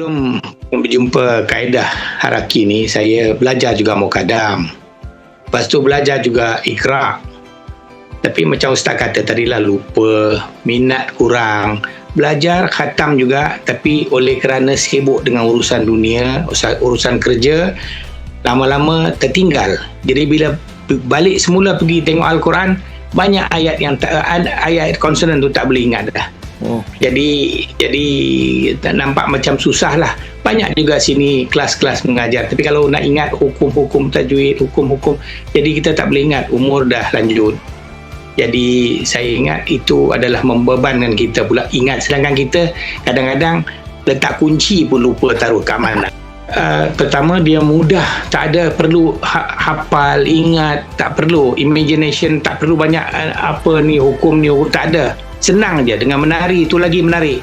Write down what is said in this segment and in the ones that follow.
Sebelum berjumpa kaedah haraki ni, saya belajar juga mukadam. Lepas tu belajar juga ikra. Tapi macam Ustaz kata tadi lah lupa, minat kurang. Belajar khatam juga tapi oleh kerana sibuk dengan urusan dunia, urusan kerja, lama-lama tertinggal. Jadi bila balik semula pergi tengok Al-Quran, banyak ayat yang tak, ayat konsonan tu tak boleh ingat dah. Oh. Jadi jadi nampak macam susah lah. Banyak juga sini kelas-kelas mengajar. Tapi kalau nak ingat hukum-hukum tajwid, hukum-hukum, jadi kita tak boleh ingat. Umur dah lanjut. Jadi saya ingat itu adalah membebankan kita pula ingat. Sedangkan kita kadang-kadang letak kunci pun lupa taruh kat mana. Uh, pertama dia mudah tak ada perlu ha- hafal ingat tak perlu imagination tak perlu banyak uh, apa ni hukum ni hukum, tak ada senang je dengan menari itu lagi menarik.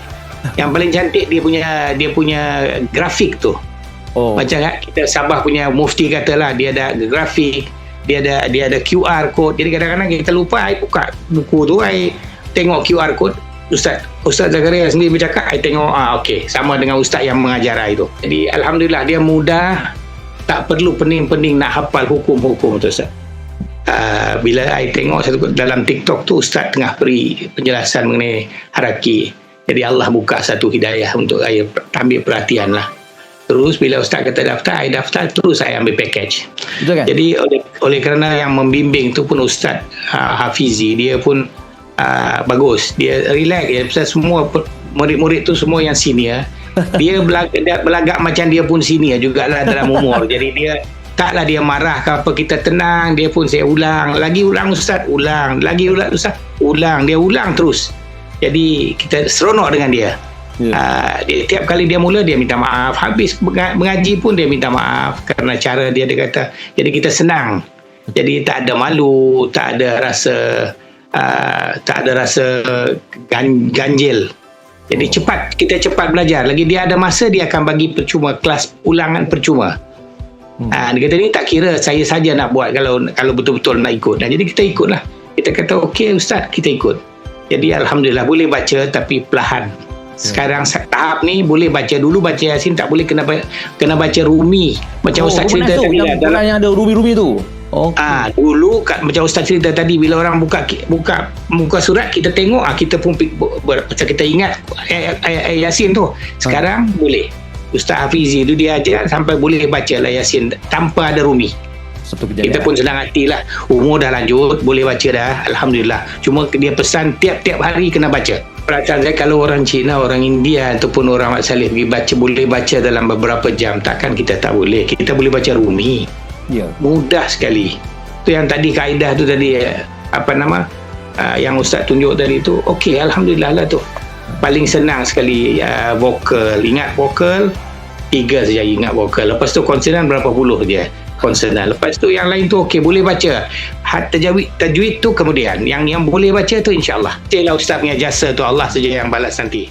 Yang paling cantik dia punya dia punya grafik tu. Oh. macam kan kita Sabah punya mufti katalah dia ada grafik dia ada dia ada QR code. Jadi kadang-kadang kita lupa ai buka buku tu ai tengok QR code Ustaz Ustaz Zakaria sendiri bercakap ai tengok ah okey sama dengan ustaz yang mengajar ai tu. Jadi alhamdulillah dia mudah tak perlu pening-pening nak hafal hukum-hukum tu Ustaz uh, bila saya tengok satu dalam TikTok tu Ustaz tengah beri penjelasan mengenai haraki. Jadi Allah buka satu hidayah untuk saya ambil perhatian lah. Terus bila Ustaz kata daftar saya daftar terus saya ambil package. Betul kan? jadi oleh, oleh kerana yang membimbing tu pun Ustaz uh, Hafizi dia pun uh, bagus. Dia relax ya pasal semua murid-murid tu semua yang senior. Dia belagak, belagak macam dia pun senior jugalah dalam umur. Jadi dia taklah dia marah ke apa kita tenang dia pun saya ulang. Lagi ulang ustaz ulang. Lagi ulang ustaz ulang. Dia ulang terus. Jadi kita seronok dengan dia. Yeah. Uh, dia, tiap kali dia mula dia minta maaf. Habis mengaji pun dia minta maaf kerana cara dia dia kata. Jadi kita senang. Jadi tak ada malu tak ada rasa uh, tak ada rasa gan, ganjil. Jadi oh. cepat kita cepat belajar. Lagi dia ada masa dia akan bagi percuma kelas ulangan percuma Hmm. Ha, dia kata ni tak kira saya saja nak buat kalau kalau betul-betul nak ikut. Dan jadi kita ikutlah. Kita kata okey ustaz kita ikut. Jadi alhamdulillah boleh baca tapi perlahan. Sekarang hmm. tahap ni boleh baca dulu baca Yasin tak boleh kena kena baca Rumi macam oh, ustaz cerita tadi lah dalam yang ada Rumi-Rumi tu. Okay. Ah dulu kat, macam ustaz cerita tadi bila orang buka buka muka surat kita tengok ah kita pun macam kita ingat ayat, ayat, ayat Yasin tu. Sekarang hmm. boleh. Ustaz Hafizi tu dia ajar sampai boleh baca lah Yasin tanpa ada rumi. Satu kita pun senang hati lah. Umur dah lanjut, boleh baca dah. Alhamdulillah. Cuma dia pesan tiap-tiap hari kena baca. Perhatian saya kalau orang Cina, orang India ataupun orang Mat Salih pergi baca, boleh baca dalam beberapa jam. Takkan kita tak boleh. Kita boleh baca rumi. Ya. Mudah sekali. Tu yang tadi kaedah tu tadi, apa nama, uh, yang Ustaz tunjuk tadi tu, okey, Alhamdulillah lah tu paling senang sekali uh, vokal. Ingat vokal? Tiga saja ingat vokal. Lepas tu konsonan berapa puluh dia? Konsonan lepas tu yang lain tu okey boleh baca. Hat tajwid tajwid tu kemudian. Yang yang boleh baca tu insyaallah. Allah ustaz punya jasa tu Allah saja yang balas nanti